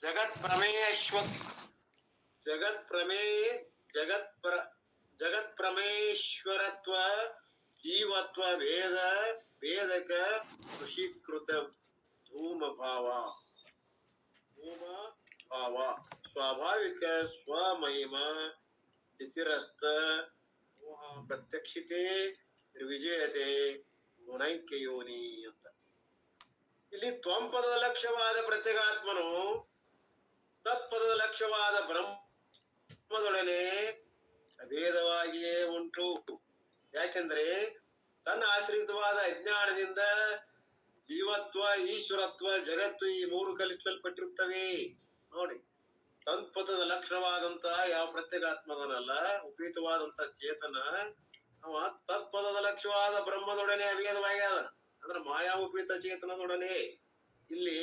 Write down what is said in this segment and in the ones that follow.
ಜಗತ್ ಪ್ರಮೇಶ್ವ ಜಗತ್ ಪ್ರಮೇಯ ಜಗತ್ ಪ್ರ ಜಗತ್ ಪ್ರಮೇಶ್ವರತ್ವ, ಜೀವತ್ವ, ವೇದ, ವೇದಕ ಋಷಿಕೃತ ಧೂಮ ಭಾವ ಧೂಮ ಭಾವ ಸ್ವಾಭಾವಿಕ ಸ್ವಮಹಿಮ, ತಿಥಿರಸ್ತ, ಮೋಹ ಪ್ರತ್ಯಕ್ಷಿತೆ, ನಿರ್ವಿಜಯತೆ ಗುಣೈಕ್ಯ ಯೋನಿ ಅಂತ. ಇಲ್ಲಿ ತ್ವಂಪದ ಲಕ್ಷ್ಯವಾದ ಪ್ರತ್ಯಗಾತ್ಮನು ತತ್ಪದದ ಲಕ್ಷ್ಯವಾದ ಬ್ರಹ್ಮದೊಡನೆ ಅಭೇದವಾಗಿಯೇ ಉಂಟು. ಯಾಕೆಂದ್ರೆ ತನ್ನ ಆಶ್ರಿತವಾದ ಅಜ್ಞಾನದಿಂದ ಜೀವತ್ವ, ಈಶ್ವರತ್ವ, ಜಗತ್ತು ಈ ಮೂರು ಕಲಿಸಲ್ಪಟ್ಟಿರುತ್ತವೆ. ನೋಡಿ, ತತ್ಪದದ ಲಕ್ಷಣವಾದಂತ ಯಾವ ಪ್ರತ್ಯೇಕಾತ್ಮದನಲ್ಲ ಉಪಯುಕ್ತವಾದಂತ ಚೇತನ, ಅವ ತತ್ಪದದ ಲಕ್ಷ್ಯವಾದ ಬ್ರಹ್ಮದೊಡನೆ ಅಭೇದವಾಗ್ಯಾದ ಅಂದ್ರೆ ಮಾಯಾ ಉಪೀತ ಚೇತನದೊಡನೆ. ಇಲ್ಲಿ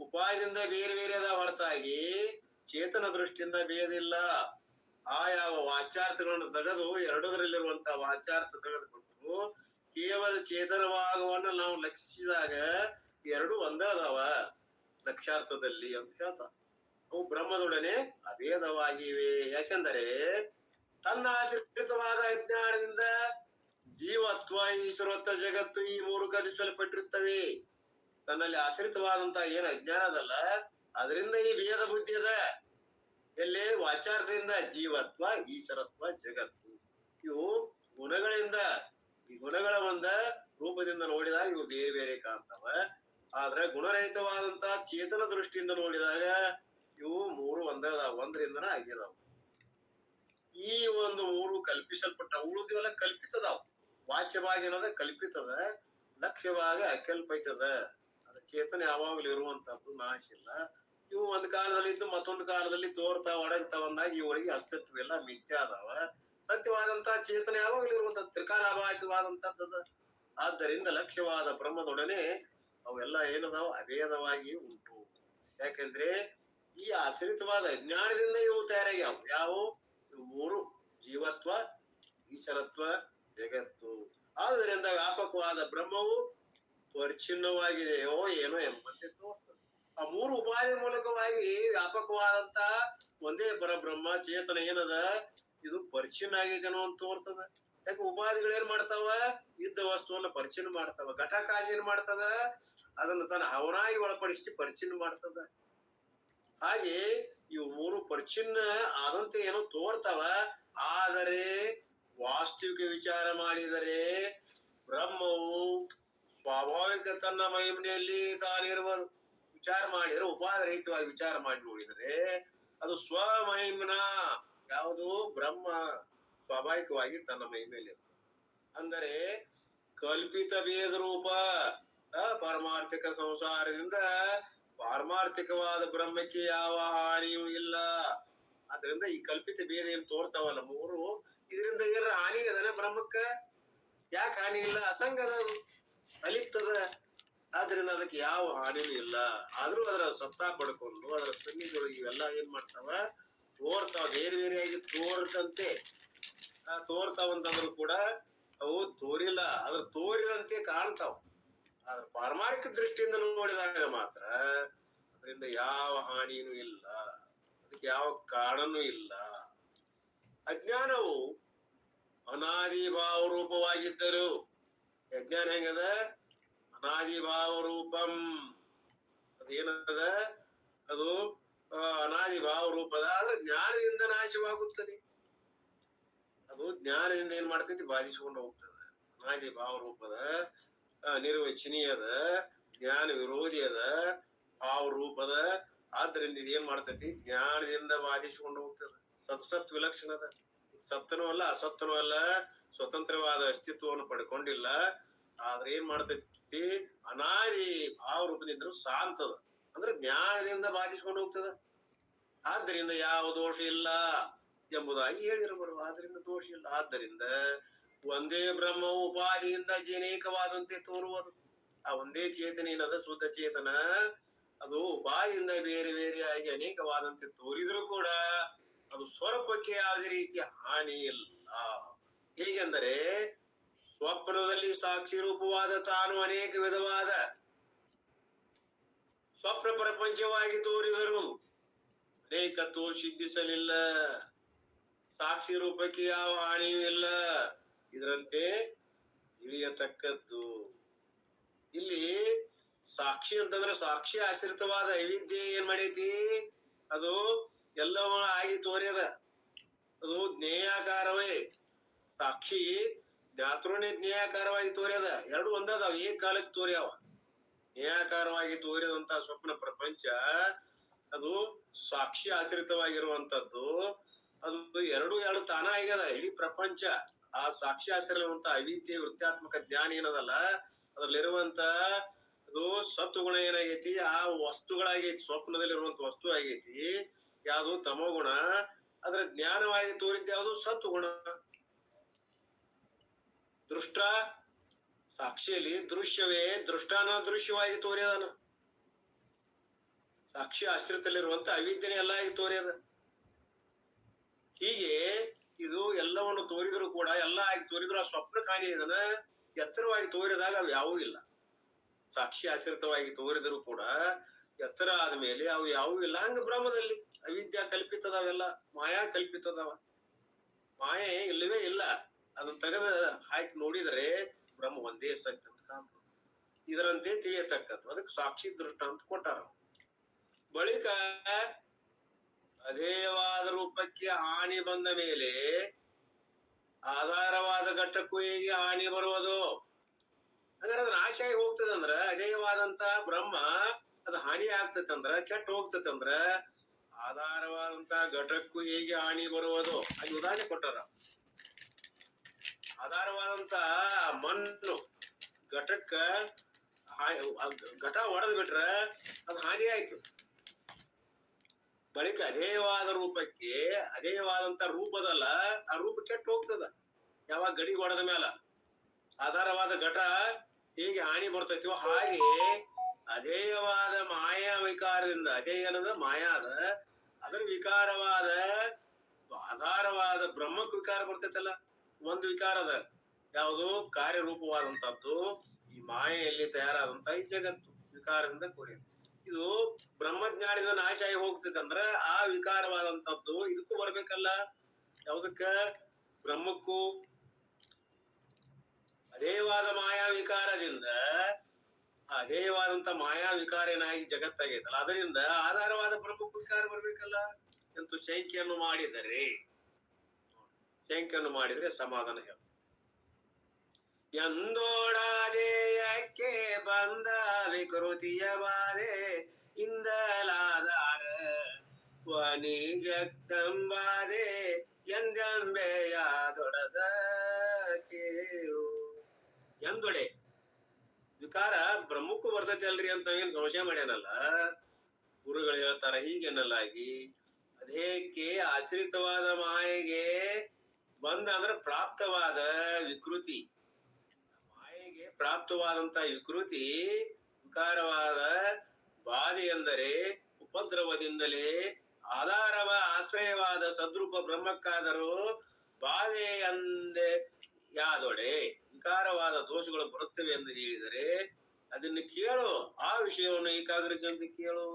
ಉಪಾಯದಿಂದ ಬೇರೆ ಬೇರೆ ಅದ ಹೊರತಾಗಿ ಚೇತನ ದೃಷ್ಟಿಯಿಂದ ಭೇದಿಲ್ಲ ಆ ಯಾವ ವಾಚಾರ್ಥಗಳನ್ನು ತೆಗೆದು ಎರಡರಲ್ಲಿರುವಂತ ವಾಚಾರ್ಥ ತೆಗೆದುಕೊಂಡು ಕೇವಲ ಚೇತನವಾಗವನ್ನು ನಾವು ಲಕ್ಷಿಸಿದಾಗ ಎರಡು ಒಂದೇ ಅದಾವ ಲಕ್ಷಾರ್ಥದಲ್ಲಿ ಅಂತ ಹೇಳ್ತಾ ಅವು ಬ್ರಹ್ಮದೊಡನೆ ಅಭೇದವಾಗಿವೆ. ಯಾಕೆಂದರೆ ತನ್ನ ಆಶ್ರಿತವಾದ ಅಜ್ಞಾನದಿಂದ ಜೀವತ್ವ, ಈಶ್ವರತ್ವ, ಜಗತ್ತು ಈ ಮೂರು ಕಲಿಸಲ್ಪಟ್ಟಿರುತ್ತವೆ. ತನ್ನಲ್ಲಿ ಆಶ್ರಿತವಾದಂತ ಏನ್ ಅಜ್ಞಾನ ಅದಲ್ಲ. ಅದರಿಂದ ಈ ಭೇದ ಬುದ್ಧಿ ಅದ. ಎಲ್ಲಿ ವಾಚಾರ್ಥದಿಂದ ಜೀವತ್ವ, ಈಶ್ವರತ್ವ, ಜಗತ್ತು. ಇವು ಗುಣಗಳಿಂದ, ಈ ಗುಣಗಳ ಒಂದ ರೂಪದಿಂದ ನೋಡಿದಾಗ ಇವು ಬೇರೆ ಬೇರೆ ಕಾಣ್ತಾವ. ಆದ್ರೆ ಗುಣರಹಿತವಾದಂತ ಚೇತನ ದೃಷ್ಟಿಯಿಂದ ನೋಡಿದಾಗ ಇವು ಮೂರು ಒಂದೇ ಅದಾವ ಒಂದರಿಂದನ ಆಗಿದಾವ. ಈ ಒಂದು ಮೂರು ಕಲ್ಪಿಸಲ್ಪಟ್ಟ, ಉಳಿದಿವೆಲ್ಲ ಕಲ್ಪಿತದಾವ. ವಾಚ್ಯವಾಗಿ ಅನ್ನೋದ ಕಲ್ಪಿತದ, ಲಕ್ಷ್ಯವಾಗಿ ಅಕಲ್ಪೈತದ. ಚೇತನ ಯಾವಾಗ್ಲೂ ಇರುವಂತದ್ದು ನಾಶ ಇಲ್ಲ. ಇವು ಒಂದ್ ಕಾಲದಲ್ಲಿ ಇದ್ದು ಮತ್ತೊಂದು ಕಾಲದಲ್ಲಿ ತೋರ್ತಾ ಒಡಗ್ತಾವ ಅಂದಾಗ ಇವರಿಗೆ ಅಸ್ತಿತ್ವ ಎಲ್ಲ ಮಿಥ್ಯ ಅದಾವ. ಸತ್ಯವಾದಂತ ಚೇತನ ಯಾವಾಗ್ಲೂ ಇರುವಂತ ತ್ರಿಕಾಲಾಭಾಸವಾದಂತದ್ದು ಆದ್ದರಿಂದ ಲಕ್ಷ್ಯವಾದ ಬ್ರಹ್ಮದೊಡನೆ ಅವೆಲ್ಲ ಏನದಾವ? ಅಭೇದವಾಗಿ ಉಂಟು. ಯಾಕೆಂದ್ರೆ ಈ ಆಶ್ರಿತವಾದ ಅಜ್ಞಾನದಿಂದ ಇವು ತಯಾರಾಗ್ಯಾವ. ಯಾವ? ಮೂರು. ಜೀವತ್ವ, ಈಶ್ವರತ್ವ, ಜಗತ್ತು. ಆದ್ದರಿಂದ ವ್ಯಾಪಕವಾದ ಬ್ರಹ್ಮವು ಪರಿಚ್ಛಿನ್ನವಾಗಿದೆಯೋ ಏನೋ ಎಂಬಂತೆ ತೋರ್ತದೆ ಆ ಮೂರು ಉಪಾಧಿ ಮೂಲಕವಾಗಿ ವ್ಯಾಪಕವಾದಂತ ಒಂದೇ ಪರಬ್ರಹ್ಮ ಚೇತನ ಏನದ? ಇದು ಪರಿಚಿನ್ನ ಆಗಿದೆನೋ ಅಂತ ತೋರ್ತದ. ಯಾಕೆ ಉಪಾಧಿಗಳು ಏನ್ ಮಾಡ್ತಾವ? ಇದ್ದ ವಸ್ತುವನ್ನ ಪರಿಚಿನ್ ಮಾಡ್ತಾವ. ಘಟಕಾಶ ಏನ್ ಮಾಡ್ತದ? ಅದನ್ನ ತನ್ನ ಅವನಾಗಿ ಒಳಪಡಿಸಿ ಪರಿಚಿನ್ ಮಾಡ್ತದ. ಹಾಗೆ ಇವು ಮೂರು ಪರಿಚಿನ್ನ ಆದಂತೆ ಏನೋ ತೋರ್ತಾವ. ಆದರೆ ವಾಸ್ತವಿಕ ವಿಚಾರ ಮಾಡಿದರೆ ಬ್ರಹ್ಮವು ಸ್ವಾಭಾವಿಕ ತನ್ನ ಮಹಿಮೆಯಲ್ಲಿ ತಾನಿರುವ ವಿಚಾರ ಮಾಡಿದರೆ ಉಪಾದರಹಿತವಾಗಿ ವಿಚಾರ ಮಾಡಿ ನೋಡಿದರೆ, ಅದು ಸ್ವಮಹಿಮನ, ಯಾವುದು ಬ್ರಹ್ಮ ಸ್ವಾಭಾವಿಕವಾಗಿ ತನ್ನ ಮಹಿಮೆಯಲ್ಲಿ ಇರ್ತದೆ. ಅಂದರೆ ಕಲ್ಪಿತ ಭೇದ ರೂಪ ಪಾರಮಾರ್ಥಿಕ ಸಂಸಾರದಿಂದ ಪಾರಮಾರ್ಥಿಕವಾದ ಬ್ರಹ್ಮಕ್ಕೆ ಯಾವ ಹಾನಿಯೂ ಇಲ್ಲ. ಅದರಿಂದ ಈ ಕಲ್ಪಿತ ಭೇದ ಏನ್ ತೋರ್ತಾವಲ್ಲ ಮೂರು, ಇದರಿಂದ ಏನಾರ ಹಾನಿ ಅದನ್ನ ಬ್ರಹ್ಮಕ್ಕ? ಯಾಕೆ ಹಾನಿ ಇಲ್ಲ? ಅಸಂಗದ ಅಲಿಪ್ತದ ಆದ್ರಿಂದ ಅದಕ್ಕೆ ಯಾವ ಹಾನಿನೂ ಇಲ್ಲ. ಆದ್ರೂ ಅದರ ಸತ್ತ ಪಡ್ಕೊಂಡು, ಅದರ ಸಂಗೀತಗಳು ಇವೆಲ್ಲ ಏನ್ ಮಾಡ್ತಾವ? ತೋರ್ತಾವ, ಬೇರೆ ಬೇರೆಯಾಗಿ ತೋರ್ದಂತೆ. ತೋರ್ತಾವಂತಂದ್ರು ಕೂಡ ಅವು ತೋರಿಲ್ಲ. ಅದ್ರ ತೋರಿದಂತೆ ಕಾಣ್ತಾವ. ಆದ್ರ ಪಾರಮಾರಿಕ ದೃಷ್ಟಿಯಿಂದ ನೋಡಿದಾಗ ಮಾತ್ರ ಅದರಿಂದ ಯಾವ ಹಾನಿನೂ ಇಲ್ಲ. ಅದಕ್ಕೆ ಯಾವ ಕಾರಣನೂ ಇಲ್ಲ. ಅಜ್ಞಾನವು ಅನಾದಿ ಭಾವ ರೂಪವಾಗಿದ್ದರು ಅಜ್ಞಾನ ಹೆಂಗದ? ಅನಾದಿ ಭಾವ ರೂಪಂ. ಅದೇನದ? ಅದು ಅನಾದಿ ಭಾವ ರೂಪದ. ಆದ್ರೆ ಜ್ಞಾನದಿಂದ ನಾಶವಾಗುತ್ತದೆ. ಅದು ಜ್ಞಾನದಿಂದ ಏನ್ ಮಾಡ್ತೈತಿ? ಬಾಧಿಸಿಕೊಂಡು ಹೋಗ್ತದ. ಅನಾದಿ ಭಾವ ರೂಪದ ನಿರ್ವಚನೀಯದ, ಜ್ಞಾನ ವಿರೋಧಿ ಅದ ಭಾವ ರೂಪದ. ಆದ್ರಿಂದ ಇದೇನ್ ಮಾಡ್ತೈತಿ? ಜ್ಞಾನದಿಂದ ಬಾಧಿಸಿಕೊಂಡು ಹೋಗ್ತದ. ಸತ್ಸತ್ ವಿಲಕ್ಷಣದ. ಸತ್ತನೂ ಅಲ್ಲ, ಅಸತ್ತನೂ ಅಲ್ಲ, ಸ್ವತಂತ್ರವಾದ ಅಸ್ತಿತ್ವವನ್ನು ಪಡ್ಕೊಂಡಿಲ್ಲ. ಆದ್ರೆ ಏನ್ ಮಾಡ್ತೈತಿ? ಅನಾದಿ ಭಾವ ರೂಪದಿಂದ್ರು ಸಾಂತದ. ಅಂದ್ರೆ ಜ್ಞಾನದಿಂದ ಬಾಧಿಸಿಕೊಂಡು ಹೋಗ್ತದ. ಆದ್ದರಿಂದ ಯಾವ ದೋಷ ಇಲ್ಲ ಎಂಬುದಾಗಿ ಹೇಳಿರಬರು ಆದ್ರಿಂದ ದೋಷ ಇಲ್ಲ. ಆದ್ದರಿಂದ ಒಂದೇ ಬ್ರಹ್ಮ ಉಪಾಧಿಯಿಂದ ಜನೇಕವಾದಂತೆ ತೋರುವುದು. ಆ ಒಂದೇ ಚೇತನ ಏನದ ಶುದ್ಧ ಚೇತನ, ಅದು ಉಪಾಯಿಂದ ಬೇರೆ ಬೇರೆಯಾಗಿ ಅನೇಕವಾದಂತೆ ತೋರಿದ್ರು ಕೂಡ ಅದು ಸ್ವರೂಪಕ್ಕೆ ಯಾವುದೇ ರೀತಿಯ ಹಾನಿ ಇಲ್ಲ. ಹೇಗೆಂದರೆ ಸ್ವಪ್ನದಲ್ಲಿ ಸಾಕ್ಷಿ ರೂಪವಾದ ತಾನು ಅನೇಕ ವಿಧವಾದ ಸ್ವಪ್ನ ಪ್ರಪಂಚವಾಗಿ ತೋರಿದರು ಅನೇಕತ್ವ ಸಿದ್ಧಿಸಲಿಲ್ಲ ಸಾಕ್ಷಿ ರೂಪಕ್ಕೆ ಯಾವ ಹಾನಿಯೂ ಇಲ್ಲ. ಇದರಂತೆ ತಿಳಿಯತಕ್ಕದ್ದು. ಇಲ್ಲಿ ಸಾಕ್ಷಿ ಅಂತಂದ್ರೆ ಸಾಕ್ಷಿ ಆಶ್ರಿತವಾದ ವೈವಿಧ್ಯ ಏನ್ ಮಾಡೈತಿ? ಅದು ಎಲ್ಲವೂ ಆಗಿ ತೋರ್ಯದ. ಅದು ಜ್ಞೇಯಾಕಾರವೇ. ಸಾಕ್ಷಿ ಜ್ಞಾತೃನೇ ಜ್ಞೇಯಾಕಾರವಾಗಿ ತೋರ್ಯದ. ಎರಡು ಒಂದದಾವ ಏಕ ಕಾಲಕ್ಕೆ ತೋರ್ಯಾವ. ಜ್ಞೇಯಾಕಾರವಾಗಿ ತೋರಿದಂತ ಸ್ವಪ್ನ ಪ್ರಪಂಚ, ಅದು ಸಾಕ್ಷಿ ಆಚರಿತವಾಗಿರುವಂತದ್ದು ಅದು ಎರಡು ಎರಡು ತಾನ ಆಗ್ಯದ. ಇಡೀ ಪ್ರಪಂಚ, ಆ ಸಾಕ್ಷಿ ಆಶ್ರಯಿರುವಂತ ಅವಿದ್ಯೆ ವೃತ್ತಾತ್ಮಕ ಜ್ಞಾನ ಏನದಲ್ಲ ಅದ್ರಲ್ಲಿರುವಂತ ಅದು ಸತ್ವಗುಣ ಏನಾಗೈತಿ ಆ ವಸ್ತುಗಳಾಗೈತಿ, ಸ್ವಪ್ನದಲ್ಲಿರುವಂತ ವಸ್ತು ಆಗೈತಿ ಯಾವುದು ತಮೋಗುಣ ಅದ್ರ ಜ್ಞಾನವಾಗಿ ತೋರಿದ್ದ ಯಾವುದು ಸತ್ವಗುಣ ದೃಷ್ಟ, ಸಾಕ್ಷಿಯಲ್ಲಿ ದೃಶ್ಯವೇ ದೃಷ್ಟಾನ ದೃಶ್ಯವಾಗಿ ತೋರ್ಯದನ. ಸಾಕ್ಷಿ ಆಶ್ರಿತಲ್ಲಿರುವಂತ ಅವಿದ್ಯನೆ ಎಲ್ಲ ಆಗಿ ತೋರಿಯದ. ಹೀಗೆ ಇದು ಎಲ್ಲವನ್ನು ತೋರಿದ್ರು ಕೂಡ, ಎಲ್ಲ ಆಗಿ ತೋರಿದ್ರು ಆ ಸ್ವಪ್ನ ಕಾಣಿ ಇದನ್ನ ಎತ್ತರವಾಗಿ ತೋರಿದಾಗ ಅವು ಯಾವೂ ಇಲ್ಲ. ಸಾಕ್ಷಿ ಆಶ್ರಿತವಾಗಿ ತೋರಿದ್ರು ಕೂಡ ಎತ್ತರ ಆದ್ಮೇಲೆ ಅವು ಯಾವ ಇಲ್ಲ. ಹಂಗ ಬ್ರಹ್ಮದಲ್ಲಿ ಅವಿದ್ಯಾ ಕಲ್ಪಿತದವೆಲ್ಲ ಮಾಯಾ ಕಲ್ಪಿತದವ. ಮಾಯೆ ಇಲ್ಲವೇ ಇಲ್ಲ. ಅದನ್ನ ತೆಗೆದ ಹಾಕಿ ನೋಡಿದರೆ ಬ್ರಹ್ಮ ಒಂದೇ ಸತ್ಯ ಅಂತ ಕಾಣ್ತದೆ. ಇದರಂತೆ ತಿಳಿಯತಕ್ಕದ್ದು. ಅದಕ್ಕೆ ಸಾಕ್ಷಿ ದೃಷ್ಟ ಅಂತ ಕೊಟ್ಟಾರ ಬಳಿಕ ಅದೇವಾದ ರೂಪಕ್ಕೆ ಹಾನಿ ಬಂದ ಮೇಲೆ ಆಧಾರವಾದ ಘಟ್ಟಕ್ಕೂ ಹೇಗೆ ಹಾನಿ ಬರುವುದು? ಹಾಗಾದ್ರೆ ಅದ್ರ ನಾಶ ಆಗಿ ಹೋಗ್ತದೆ ಅಂದ್ರ ಅಧೇಯವಾದಂತ ಬ್ರಹ್ಮ ಅದು ಹಾನಿ ಆಗ್ತೈತೆ ಅಂದ್ರ ಕೆಟ್ಟ ಹೋಗ್ತೈತೆ ಅಂದ್ರ ಆಧಾರವಾದಂತ ಘಟಕ್ಕೂ ಹೇಗೆ ಹಾನಿ ಬರುವುದು? ಅಲ್ಲಿ ಉದಾಹರಣೆ ಕೊಟ್ಟಾರ. ಆಧಾರವಾದಂತ ಮಣ್ಣು ಘಟಕ್ಕ ಘಟ ಒಡೆದ್ ಬಿಟ್ರ ಅದು ಹಾನಿ ಆಯ್ತು. ಬಳಿಕ ಅಧೇಯವಾದ ರೂಪಕ್ಕೆ ಅಧೇಯವಾದಂತ ರೂಪದಲ್ಲ, ಆ ರೂಪ ಕೆಟ್ಟ ಹೋಗ್ತದ. ಯಾವಾಗ ಗಡಿ ಹೊಡೆದ ಮೇಲ ಆಧಾರವಾದ ಘಟ ಹೇಗೆ ಹಾನಿ ಬರ್ತೈತಿವೋ ಹಾಗೆ ಅಧೇಯವಾದ ಮಾಯಾ ವಿಕಾರದಿಂದ ಅಧೇಯ ಅನ್ನೋದು ಮಾಯಾ ಅದ. ಅದರ ವಿಕಾರವಾದ, ಆಧಾರವಾದ ಬ್ರಹ್ಮಕ್ ವಿಕಾರ ಬರ್ತೈತಲ್ಲ. ಒಂದು ವಿಕಾರದ ಯಾವುದು? ಕಾರ್ಯರೂಪವಾದಂತದ್ದು ಈ ಮಾಯೆಯಲ್ಲಿ ತಯಾರಾದಂತ ಈ ಜಗತ್ತು, ವಿಕಾರದಿಂದ ಕೂಡಿದೆ ಇದು ಬ್ರಹ್ಮಜ್ಞಾನಿದ ನಾಶ ಆಗಿ ಹೋಗ್ತೈತೆ ಅಂದ್ರ ಆ ವಿಕಾರವಾದಂತದ್ದು ಇದಕ್ಕೂ ಬರ್ಬೇಕಲ್ಲ. ಯಾವ್ದಕ್ಕ? ಬ್ರಹ್ಮಕ್ಕೂ ಅದೇವಾದ ಮಾಯಾ ವಿಕಾರದಿಂದ ಅದೇವಾದಂತ ಮಾಯಾ ವಿಕಾರ ಏನಾಗಿ ಜಗತ್ತಾಗೈತಲ್ಲ ಅದರಿಂದ ಆಧಾರವಾದ ಪ್ರಮುಖ ವಿಕಾರ ಬರ್ಬೇಕಲ್ಲ ಎಂದು ಶಂಕೆಯನ್ನು ಮಾಡಿದರೆ, ಶಂಕೆಯನ್ನು ಮಾಡಿದ್ರೆ ಸಮಾಧಾನ ಹೇಳ ಎಂದೋಡಾದೇಯಕ್ಕೆ ಬಂದ ವಿಕೃತಿಯ ಬಾಧೆ ಇಂದಲಾದಾರ ವನಿ ದೊಡದ ಎಂದೊಡೆ. ವಿಕಾರ ಬ್ರಹ್ಮಕ್ಕೂ ಬರ್ತೈತಿ ಅಲ್ರಿ ಅಂತ ಏನ್ ಸಂಶಯ ಮಾಡ್ಯಾನಲ್ಲ? ಗುರುಗಳು ಹೇಳ್ತಾರ, ಹೀಗೆನ್ನಲಾಗಿ, ಅದೇಕೆ ಆಶ್ರಿತವಾದ ಮಾಯೆಗೆ ಬಂದ ಅಂದ್ರೆ ಪ್ರಾಪ್ತವಾದ ವಿಕೃತಿ. ಮಾಯೆಗೆ ಪ್ರಾಪ್ತವಾದಂತ ವಿಕೃತಿ, ವಿಕಾರವಾದ ಬಾಧೆ ಎಂದರೆ ಉಪದ್ರವದಿಂದಲೇ ಆಧಾರವ ಆಶ್ರಯವಾದ ಸದ್ರೂಪ ಬ್ರಹ್ಮಕ್ಕಾದರೂ ಬಾಧೆ ಅಂದೆ ಯಾದೊಡೆ. ವಿಕಾರವಾದ ದೋಷಗಳು ಬರುತ್ತವೆ ಎಂದು ಹೇಳಿದರೆ ಅದನ್ನು ಕೇಳು. ಆ ವಿಷಯವನ್ನು ಏಕಾಗ್ರತೆ ಕೇಳು.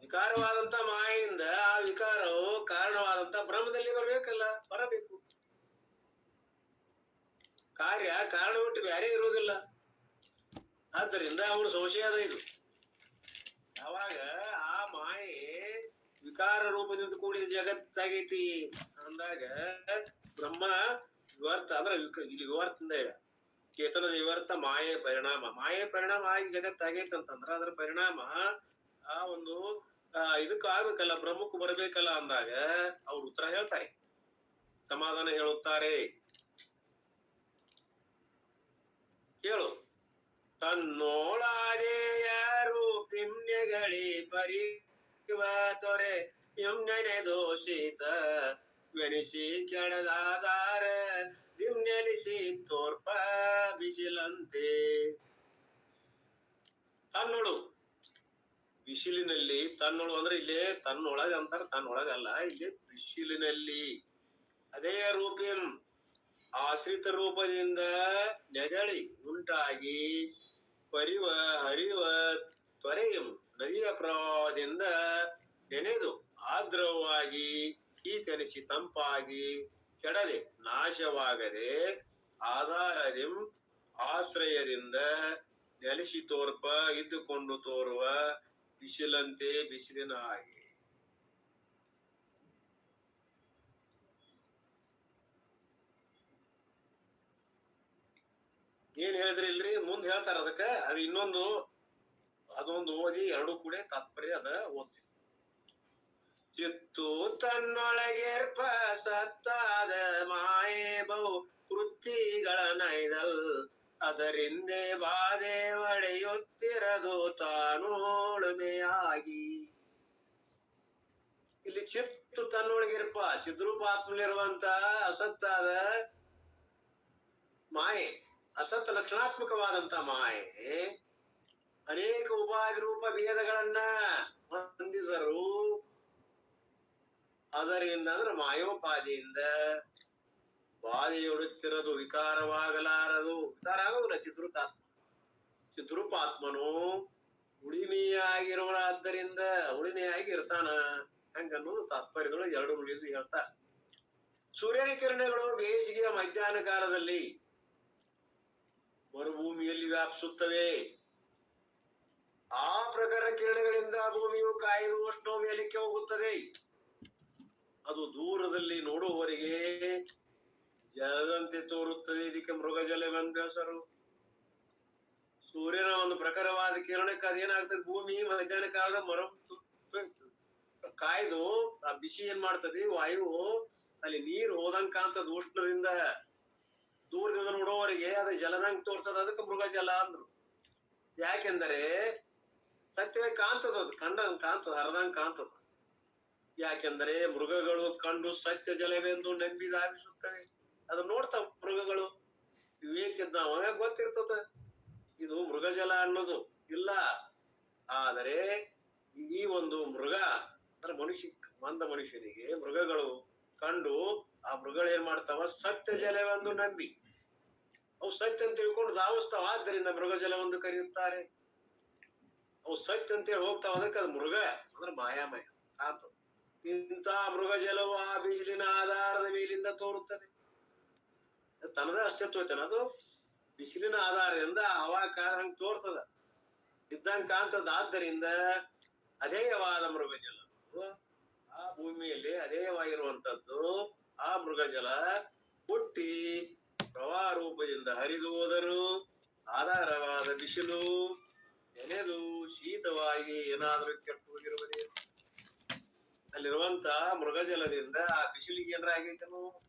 ವಿಕಾರವಾದಂತ ಮಾಯಿಂದ ಆ ವಿಕಾರವು ಕಾರಣವಾದಂತ ಬ್ರಹ್ಮದಲ್ಲಿ ಬರಬೇಕಲ್ಲ, ಬರಬೇಕು. ಕಾರ್ಯ ಕಾರಣ ಬಿಟ್ಟು ಬೇರೆ ಇರುವುದಿಲ್ಲ. ಆದ್ದರಿಂದ ಅವರು ಸಂಶಯ ಅದ ಇದು. ಯಾವಾಗ ಆ ಮಾಯೆ ವಿಕಾರ ರೂಪದಿಂದ ಕೂಡಿದ ಜಗತ್ತಾಗೈತಿ ಅಂದಾಗ ಬ್ರಹ್ಮ ವಿವರ್ತ ಅಂದ್ರೆ ಇಲ್ಲಿ ವಿವರ್ತದಿಂದ ಹೇಳ. ಚೇತನದ ವಿವರ್ತ ಮಾಯೆ ಪರಿಣಾಮ. ಮಾಯೆ ಪರಿಣಾಮ ಆಗಿ ಜಗತ್ತಾಗೈತೆ ಅಂತಂದ್ರ ಅದ್ರ ಪರಿಣಾಮ, ಆ ಒಂದು, ಆ, ಇದಕ್ಕ ಆಗ್ಬೇಕಲ್ಲ, ಬ್ರಹ್ಮಕ್ಕೂ ಬರಬೇಕಲ್ಲ ಅಂದಾಗ ಅವ್ರು ಉತ್ತರ ಹೇಳ್ತಾರೆ. ಸಮಾಧಾನ ಹೇಳುತ್ತಾರೆ. ಹೇಳು ತನ್ನೋಳಾದೆಯ ರೂಪಿಮ್ಯಗಳಿ ಪರಿವ ತೊರೆ ಯಮ್ನೆ ದೋಷಿತ. ವೆನಿಸಿ ಕೆಡದಾದಾರ, ದಿಮ್ನೆಲಿಸಿ ತೋರ್ಪ ಬಿಸಿಲಂತೆ. ತನ್ನೊಳು. ಬಿಸಿಲಿನಲ್ಲಿ ತನ್ನೊಳು ಅಂದ್ರೆ ಇಲ್ಲಿ ತನ್ನೊಳಗ ಅಂತಾರ ತನ್ನೊಳಗಲ್ಲ ಇಲ್ಲಿ ಬಿಸಿಲಿನಲ್ಲಿ. ಅದೇ ರೂಪಿನ್ ಆಶ್ರಿತ ರೂಪದಿಂದ ನೆಗಳಿ ಉಂಟಾಗಿ ಪರಿವ ಹರಿವ ತ್ವರೆಯಂ ನದಿಯ ಪ್ರವಾಹದಿಂದ ನೆನೆದು ಆರ್ದ್ರವಾಗಿ ಶೀತನಿಸಿ ತಂಪಾಗಿ ಕೆಡದೆ ನಾಶವಾಗದೆ ಆಧಾರದಿಂ ಆಶ್ರಯದಿಂದ ನೆಲೆಸಿ ತೋರ್ಪ, ಇದ್ದುಕೊಂಡು ತೋರುವ ಬಿಸಿಲಂತೆ ಬಿಸಿಲಿನ ಹಾಗೆ. ಏನ್ ಹೇಳಿದ್ರಿ ಇಲ್ರಿ? ಮುಂದ್ ಹೇಳ್ತಾರ ಅದಕ್ಕ? ಅದು ಇನ್ನೊಂದು, ಅದೊಂದು ಓದಿ ಎರಡು ಕೂಡ ತಾತ್ಪರ್ಯ ಅದ ಓದ್ತೀನಿ ಚಿತ್ತು ತನ್ನೊಳಗೇರ್ಪ ಸತ್ತಾದ ಮಾಯೆ ಬಹು ವೃತ್ತಿಗಳ ನೈದಲ್ ಅದರಿಂದೆ ಬಾಧೆ ಒಡೆಯುತ್ತಿರದು ತಾನೋಳುಮೆಯಾಗಿ. ಇಲ್ಲಿ ಚಿತ್ತು ತನ್ನೊಳಗಿರ್ಪ ಚಿದ್ರೂಪಾತ್ಮಲಿರುವಂತ ಅಸತ್ತಾದ ಮಾಯೆ, ಅಸತ್ ಲಕ್ಷಣಾತ್ಮಕವಾದಂತ ಮಾಯೆ, ಅನೇಕ ಉಪಾಧಿ ರೂಪ ಭೇದಗಳನ್ನ ಹೊಂದಿದರು ಅದರಿಂದ ಅಂದ್ರೆ ಮಾಯೋಪಾದಿಯಿಂದ ಬಾಧೆಯೊಡುತ್ತಿರದು ವಿಕಾರವಾಗಲಾರದು. ವಿಕಾರ ಆಗೋದಿಲ್ಲ, ಚಿದ್ರುತಾತ್ಮ. ಚಿದ್ರೂಪಾತ್ಮನು ಉಳಿಮೆಯಾಗಿರುವನಾದ್ದರಿಂದ ಉಳಿಮೆಯಾಗಿ ಇರ್ತಾನ. ಹಂಗನ್ನೋದು ತಾತ್ಪರ್ಯದೊಳಗೆ ಎರಡು ನುಡಿದು ಹೇಳ್ತಾ ಸೂರ್ಯನ ಕಿರಣಗಳು ಬೇಸಿಗೆಯ ಮಧ್ಯಾಹ್ನ ಕಾಲದಲ್ಲಿ ಮರುಭೂಮಿಯಲ್ಲಿ ವ್ಯಾಪಿಸುತ್ತವೆ. ಆ ಪ್ರಕಾರ ಕಿರಣಗಳಿಂದ ಭೂಮಿಯು ಕಾಯ್ದು ಮೇಲಕ್ಕೆ ಹೋಗುತ್ತದೆ ಅದು ದೂರದಲ್ಲಿ ನೋಡುವವರಿಗೆ ಜಲದಂತೆ ತೋರುತ್ತದೆ. ಇದಕ್ಕೆ ಮೃಗಜಲವೆಂಬೆಸರು ಸೂರ್ಯನ ಒಂದು ಪ್ರಖರವಾದ ಕಿರಣಕ್ಕೆ ಅದೇನಾಗ್ತದೆ? ಭೂಮಿ, ಮಧ್ಯಾಹ್ನ ಕಾಲದ ಮರ ಕಾಯ್ದು ಆ ಬಿಸಿ ಏನ್ ಮಾಡ್ತದೆ? ವಾಯು, ಅಲ್ಲಿ ನೀರು ಹೋದಂಕ ಕಾಣ್ತದ ಉಷ್ಣದಿಂದ. ದೂರದಿಂದ ನೋಡೋವರಿಗೆ ಅದು ಜಲದಂಗ್ ತೋರ್ತದ. ಅದಕ್ಕೆ ಮೃಗಜಲ ಅಂದ್ರು. ಯಾಕೆಂದರೆ ಸತ್ಯವಾಗಿ ಕಾಣ್ತದ ಅದು. ಕಂಡ ಕಾಣ್ತದ, ಅರ್ಧಂಗ್ ಕಾಣ್ತದ. ಯಾಕೆಂದರೆ ಮೃಗಗಳು ಕಂಡು ಸತ್ಯ ಜಲವೆಂದು ನಂಬಿ ಧಾವಿಸುತ್ತವೆ. ಅದು ನೋಡ್ತಾವ ಮೃಗಗಳು. ವಿವೇಕಿದ್ದ ಅವಾಗ ಗೊತ್ತಿರ್ತದ. ಇದು ಮೃಗಜಲ ಅನ್ನೋದು ಇಲ್ಲ. ಆದರೆ ಈ ಒಂದು ಮೃಗ, ಅಂದ್ರೆ ಮನುಷ್ಯ, ಮಂದ ಮನುಷ್ಯನಿಗೆ ಮೃಗಗಳು ಕಂಡು ಆ ಮೃಗಗಳು ಏನ್ ಮಾಡ್ತಾವ? ಸತ್ಯ ಜಲವೆಂದು ನಂಬಿ. ಅವು ಸತ್ಯ ಅಂತ ತಿಳ್ಕೊಂಡು ಧಾವಿಸ್ತಾವ. ಆದ್ದರಿಂದ ಮೃಗಜಲವೆಂದು ಕರೆಯುತ್ತಾರೆ. ಅವು ಸತ್ಯ ಅಂತೇಳಿ ಹೋಗ್ತಾವ. ಅದಕ್ಕೆ ಅದು ಮೃಗ, ಅಂದ್ರೆ ಮಾಯಾಮಯ ಕಾಂತದ ಇಂಥ ಮೃಗಜಲವು ಆ ಬಿಸಿಲಿನ ಆಧಾರದ ಮೇಲಿಂದ ತೋರುತ್ತದೆ. ತನ್ನದೇ ಅಸ್ತಿತ್ವ ಐತನ ಅದು ಬಿಸಿಲಿನ ಆಧಾರದಿಂದ ಕಾದ ಹಂಗ ತೋರ್ತದ. ಇದ್ದಂಗ ಕಾಣ್ತದ ಆದ್ದರಿಂದ ಅಧೇಯವಾದ ಮೃಗಜಲ ಆ ಭೂಮಿಯಲ್ಲಿ ಅಧೇಯವಾಗಿರುವಂತದ್ದು ಆ ಮೃಗಜಲ ಹುಟ್ಟಿ ಪ್ರವಾಹ ರೂಪದಿಂದ ಹರಿದು ಹೋದರು ಆಧಾರವಾದ ಬಿಸಿಲು ನೆನೆದು ಶೀತವಾಗಿ ಏನಾದರೂ ಕೆಟ್ಟು ಹೋಗಿರುವುದೇ? ಅಲ್ಲಿರುವಂತ ಮೃಗಜಲದಿಂದ ಆ ಬಿಸಿಲಿಗೆ ಏನಾರ ಆಗೈತೇನೋ?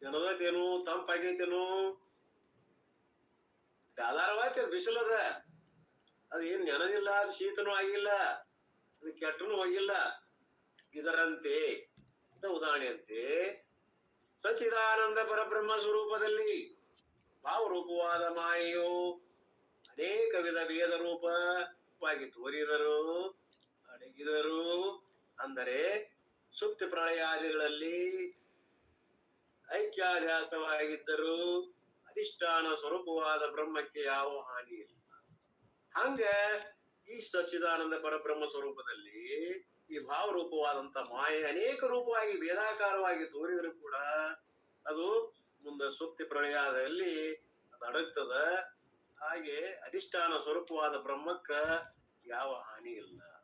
ಜನದತೇನು? ತಂಪಾಗೈತೇನು ಆಧಾರವಾಯ್ತು, ಅದು ಬಿಸಿಲದ ಅದು. ಏನ್ ನೆನದಿಲ್ಲ, ಅದು ಶೀತನೂ ಆಗಿಲ್ಲ, ಅದು ಕೆಟ್ಟನು ಹೋಗಿಲ್ಲ. ಇದರಂತೆ, ಇದ ಉದಾಹರಣೆಯಂತೆ ಸಚಿದಾನಂದ ಪರಬ್ರಹ್ಮ ಸ್ವರೂಪದಲ್ಲಿ ಭಾವರೂಪವಾದ ಮಾಯೆಯು ಅನೇಕ ವಿಧ ಭೇದ ರೂಪವಾಗಿ ತೋರಿದರು, ಅಡಗಿದರು. ಅಂದರೆ ಸುಪ್ತಿ ಪ್ರಳಯಾದಿಗಳಲ್ಲಿ ಐಕ್ಯಾಧ್ಯಾಸವಾಗಿದ್ದರೂ ಅಧಿಷ್ಠಾನ ಸ್ವರೂಪವಾದ ಬ್ರಹ್ಮಕ್ಕೆ ಯಾವ ಹಾನಿ ಇಲ್ಲ. ಹಂಗ ಈ ಸಚ್ಚಿದಾನಂದ ಪರಬ್ರಹ್ಮ ಸ್ವರೂಪದಲ್ಲಿ ಈ ಭಾವರೂಪವಾದಂತ ಮಾಯೆ ಅನೇಕ ರೂಪವಾಗಿ ವೇದಾಕಾರವಾಗಿ ತೋರಿದ್ರು ಕೂಡ ಅದು ಮುಂದೆ ಸುಪ್ತಿ ಪ್ರಳಯಾದಲ್ಲಿ ಅದು ಅಡಗ್ತದ. ಹಾಗೆ ಅಧಿಷ್ಠಾನ ಸ್ವರೂಪವಾದ ಬ್ರಹ್ಮಕ್ಕ ಯಾವ ಹಾನಿ ಇಲ್ಲ.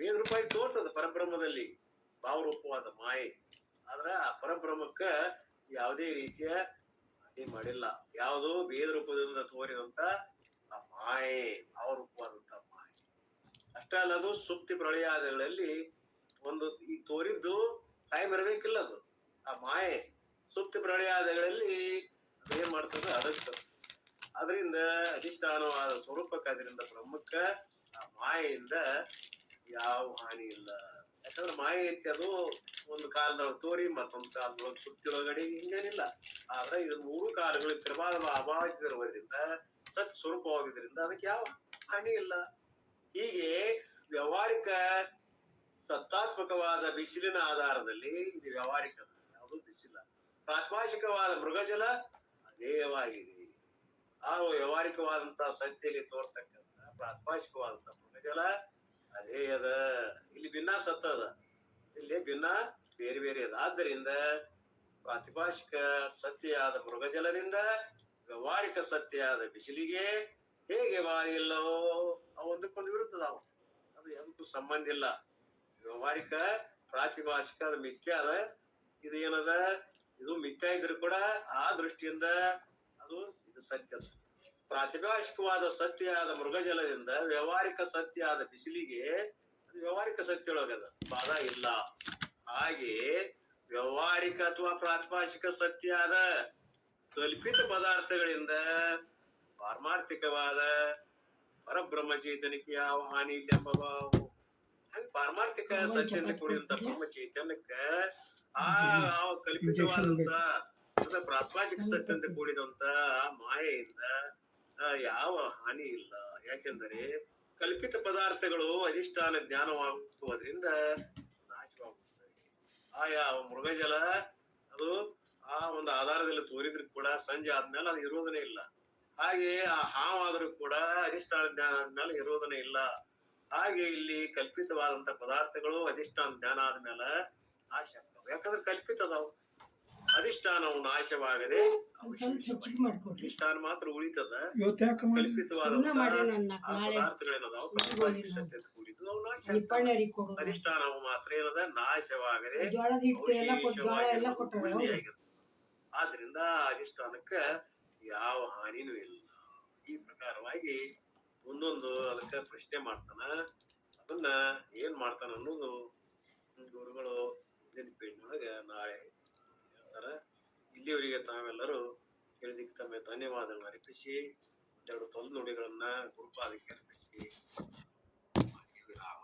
ಭೇದ ರೂಪಾಯಿ ತೋರ್ತದ ಪರಬ್ರಹ್ಮದಲ್ಲಿ. ಭಾವರೂಪವಾದ ಮಾಯೆ. ಆದ್ರ ಆ ಪರಬ್ರಹ್ಮಕ್ಕ ಯಾವುದೇ ರೀತಿಯ ಹಾನಿ ಮಾಡಿಲ್ಲ. ಯಾವುದು ವೇದ ರೂಪದಿಂದ ತೋರಿದಂತ ಆ ಮಾಯೆ ಭಾವರೂಪವಾದಂತ ಮಾಯೆ. ಅಷ್ಟೇ ಅಲ್ಲ, ಅದು ಸುಪ್ತಿ ಪ್ರಳಯಾದಗಳಲ್ಲಿ ಒಂದು ಈಗ ತೋರಿದ್ದು ಕಾಯಂ ಇರಬೇಕಿಲ್ಲ ಅದು. ಆ ಮಾಯೆ, ಸುಪ್ತಿ ಪ್ರಳಯಾದಗಳಲ್ಲಿ ಏನ್ ಮಾಡ್ತದ? ಅದಕ್ಕೆ ಅದರಿಂದ ಅಧಿಷ್ಠಾನವಾದ ಸ್ವರೂಪಕ್ಕೆ ಅದರಿಂದ ಬ್ರಹ್ಮಕ್ಕ ಆ ಮಾಯೆಯಿಂದ ಯಾವ ಹಾನಿ ಇಲ್ಲ. ಯಾಕಂದ್ರೆ ಮಾಯ ಐತಿ ಅದು ಒಂದು ಕಾಲದೊಳಗೆ ತೋರಿ, ಮತ್ತೊಂದು ಕಾಲದೊಳಗೆ ಗಡಿ ಹಿಂಗೇನಿಲ್ಲ. ಆದ್ರೆ ಇದು ಮೂರು ಕಾಲಗಳು ತಿರುವಾದ ಅಭಾವಿಸಿರುವುದರಿಂದ ಸತ್ ಸ್ವರೂಪವಾಗಿದ್ದರಿಂದ ಅದಕ್ಕೆ ಯಾವ ಹಾನಿ ಇಲ್ಲ. ಹೀಗೆ ವ್ಯವಹಾರಿಕ ಸತ್ತಾತ್ಮಕವಾದ ಬಿಸಿಲಿನ ಆಧಾರದಲ್ಲಿ ಇದು ವ್ಯವಹಾರಿಕ ಯಾವುದು ಬಿಸಿಲ. ಪ್ರಾತ್ಮಾಸಿಕವಾದ ಮೃಗಜಲ ಅದೇವಾಗಿದೆ. ಆ ವ್ಯವಹಾರಿಕವಾದಂತಹ ಸತ್ಯಲ್ಲಿ ತೋರ್ತಕ್ಕಂಥ ಪ್ರಾತ್ಮಾಸಿಕವಾದಂತಹ ಮೃಗಜಲ ಅದೇ ಅದ. ಇಲ್ಲಿ ಭಿನ್ನ ಸತ್ತ ಅದ. ಇಲ್ಲಿ ಭಿನ್ನ ಬೇರೆ ಬೇರೆ ಅದ. ಆದ್ದರಿಂದ ಪ್ರಾತಿಭಾಷಿಕ ಸತ್ಯ ಆದ ಮೃಗಜಲದಿಂದ ವ್ಯವಹಾರಿಕ ಸತ್ಯಾದ ಬಿಸಿಲಿಗೆ ಹೇಗೆ ಬಾಧೆ ಇಲ್ಲವೋ ಅವೊಂದಕ್ಕೊಂದು ಒಂದಕ್ಕೊಂದು ಅವು ಅದು ಯಾವುದಕ್ಕೂ ಸಂಬಂಧ ಇಲ್ಲ. ವ್ಯವಹಾರಿಕ, ಪ್ರಾತಿಭಾಷಿಕ, ಅದು ಮಿಥ್ಯ ಅದ. ಇದು ಏನದ? ಇದು ಮಿಥ್ಯ ಇದ್ರು ಕೂಡ ಆ ದೃಷ್ಟಿಯಿಂದ ಅದು ಇದು ಸತ್ಯದ. ಪ್ರಾತಿಭಾಷಿಕವಾದ ಸತ್ಯ ಆದ ಮೃಗಜಲದಿಂದ ವ್ಯವಹಾರಿಕ ಸತ್ಯ ಆದ ಬಿಸಿಲಿಗೆ ಅದು ವ್ಯವಹಾರಿಕ ಸತ್ಯ ಒಳಗದ ಬಾಧ ಇಲ್ಲ. ಹಾಗೆ ವ್ಯವಹಾರಿಕ ಅಥವಾ ಪ್ರಾತಿಭಾಷಿಕ ಸತ್ಯ ಆದ ಕಲ್ಪಿತ ಪದಾರ್ಥಗಳಿಂದ ಪಾರಮಾರ್ಥಿಕವಾದ ಪರಬ್ರಹ್ಮ ಚೈತನ್ಯಕ್ಕೆ ಯಾವ ಹಾನಿ ಇಲ್ಲ ಎಂಬ ಹಾಗೆ ಪಾರಮಾರ್ಥಿಕ ಸತ್ಯದಿಂದ ಕೂಡಿದಂತ ಬ್ರಹ್ಮ ಚೈತನ್ಯಕ್ಕ ಆ ಕಲ್ಪಿತವಾದಂತ ಪ್ರಾತ್ಮಾಶಿಕ ಪ್ರಾತ್ಮಾಸಿಕ ಸತ್ಯದಿಂದ ಕೂಡಿದಂತ ಮಾಯೆಯಿಂದ ಯಾವ ಹಾನಿ ಇಲ್ಲ ಯಾಕೆಂದರೆ ಕಲ್ಪಿತ ಪದಾರ್ಥಗಳು ಅಧಿಷ್ಠಾನ ಜ್ಞಾನವಾಗುವುದರಿಂದ ನಾಶವಾಗುತ್ತವೆ ಆಯಾ ಮೃಗಜಲ, ಅದು ಆ ಒಂದು ಆಧಾರದಲ್ಲಿ ತೋರಿದ್ರು ಕೂಡ ಸಂಜೆ ಆದ್ಮೇಲೆ ಅದು ಇರೋದನೇ ಇಲ್ಲ. ಹಾಗೆ ಆ ಹಾವಾದರೂ ಕೂಡ ಅಧಿಷ್ಠಾನ ಜ್ಞಾನ ಆದ್ಮೇಲೆ ಇರೋದನೇ ಇಲ್ಲ. ಹಾಗೆ ಇಲ್ಲಿ ಕಲ್ಪಿತವಾದಂತ ಪದಾರ್ಥಗಳು ಅಧಿಷ್ಠಾನ ಜ್ಞಾನ ಆದ್ಮೇಲೆ ನಾಶ ಯಾಕಂದ್ರೆ ಕಲ್ಪಿತ ಅದಾವು ಅಧಿಷ್ಠಾನವು ನಾಶವಾಗದೆ ಅಧಿಷ್ಠಾನ ಮಾತ್ರ ಉಳಿತದ? ಇವತ್ತು ಯಾಕೆ ಮಾಡಿ? ಇನ್ನ ಕಲ್ಪಿತವಾದಂತ ಮಾಡಿ ನನ್ನ ಆ ನಾಳೆ ಪದಾರ್ಥಗಳೇನದಾವ ಪ್ರಾತಿಭಾಷಿಕ ಸತ್ಯದ ಕೂಡಿದ್ದು ಅವು ನಾಶ. ಅಧಿಷ್ಠಾನವು ಮಾತ್ರ ಏನದ? ನಾಶವಾಗದೆ ಆದ್ರಿಂದ ಅಧಿಷ್ಠಾನಕ್ಕ ಯಾವ ಹಾನಿನೂ ಇಲ್ಲ. ಈ ಪ್ರಕಾರವಾಗಿ ಒಂದೊಂದು ಅದಕ್ಕ ಪ್ರಶ್ನೆ ಮಾಡ್ತಾನ. ಅದನ್ನ ಏನ್ ಮಾಡ್ತಾನ ಅನ್ನೋದು ಗುರುಗಳು ಮುಂದಿನ ಪೀಳಿನೊಳಗ ನಾಳೆ ನಂತರ ಇಲ್ಲಿಯವರಿಗೆ ತಾವೆಲ್ಲರೂ ಕೇಳಿದಕ್ಕೆ ತಮ್ಮ ಧನ್ಯವಾದಗಳನ್ನು ಅರ್ಪಿಸಿ ಎರಡು ತೊಲ್ ನುಡಿಗಳನ್ನ ಗುರುಪಾದಕ್ಕೆ ಅರ್ಪಿಸಿ ವಿರಾಮ